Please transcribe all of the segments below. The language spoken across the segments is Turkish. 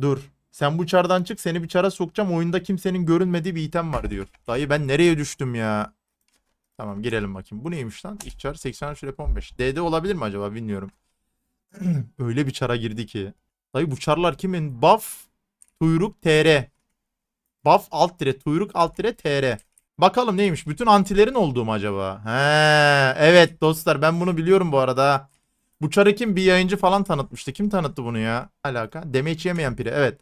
Dur. Sen bu çardan çık seni bir çara sokacağım. Oyunda kimsenin görünmediği bir item var diyor. Dayı ben nereye düştüm ya? Tamam girelim bakayım. Bu neymiş lan? İlk çar 83 rep 15. DD olabilir mi acaba bilmiyorum. Öyle bir çara girdi ki. Dayı bu çarlar kimin? Buff Tuyruk TR. Buff alt tire Tuyruk alt tire TR. Bakalım neymiş? Bütün antilerin olduğu mu acaba? He, evet dostlar ben bunu biliyorum bu arada. Bu çarı kim? Bir yayıncı falan tanıtmıştı. Kim tanıttı bunu ya? Alaka. Demeç yemeyen piri. Evet.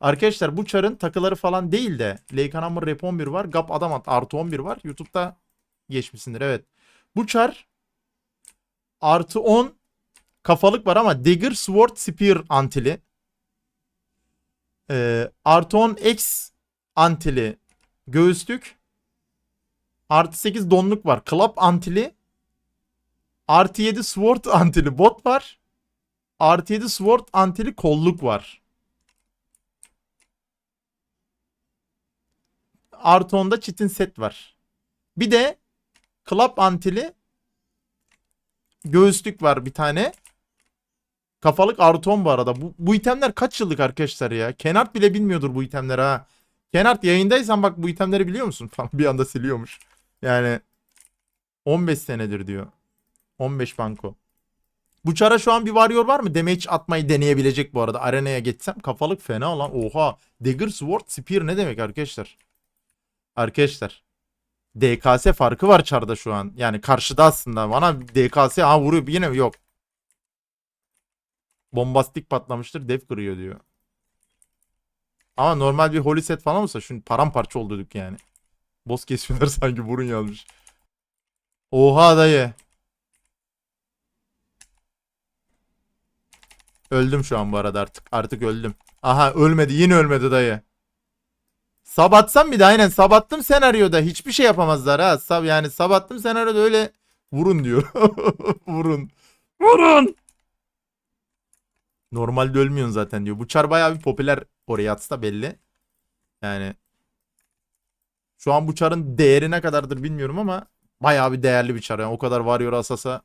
Arkadaşlar bu çarın takıları falan değil de Leykan Hammer Rep 11 var. Gap Adamant artı 11 var. YouTube'da geçmişsindir. Evet. Bu çar artı 10 kafalık var ama Dagger Sword Spear antili. Ee, artı 10 X antili göğüslük. Artı 8 donluk var. Club antili. Artı 7 sword antili bot var. Artı 7 sword antili kolluk var. Artı 10'da çitin set var. Bir de club antili göğüslük var bir tane. Kafalık artı 10 bu arada. Bu, bu itemler kaç yıllık arkadaşlar ya? Kenart bile bilmiyordur bu itemleri ha. Kenart yayındaysan bak bu itemleri biliyor musun? Falan bir anda siliyormuş. Yani 15 senedir diyor. 15 banko. Bu çara şu an bir varıyor var mı? Damage atmayı deneyebilecek bu arada. Arenaya geçsem kafalık fena lan. Oha. Dagger Sword Spear ne demek arkadaşlar? Arkadaşlar. DKS farkı var çarda şu an. Yani karşıda aslında. Bana DKS ha vuruyor. Yine yok. Bombastik patlamıştır. Dev kırıyor diyor. Ama normal bir holy set falan olsa şimdi paramparça olduk yani. Boss kesiyorlar sanki burun yazmış. Oha dayı. Öldüm şu an bu arada artık. Artık öldüm. Aha ölmedi. Yine ölmedi dayı. Sabatsam bir de aynen sabattım senaryoda hiçbir şey yapamazlar ha. Sab yani sabattım senaryoda öyle vurun diyor. vurun. Vurun. Normalde ölmüyorsun zaten diyor. Bu çar bayağı bir popüler oraya atsa belli. Yani şu an bu çarın değeri ne kadardır bilmiyorum ama bayağı bir değerli bir çar. Yani o kadar varıyor asasa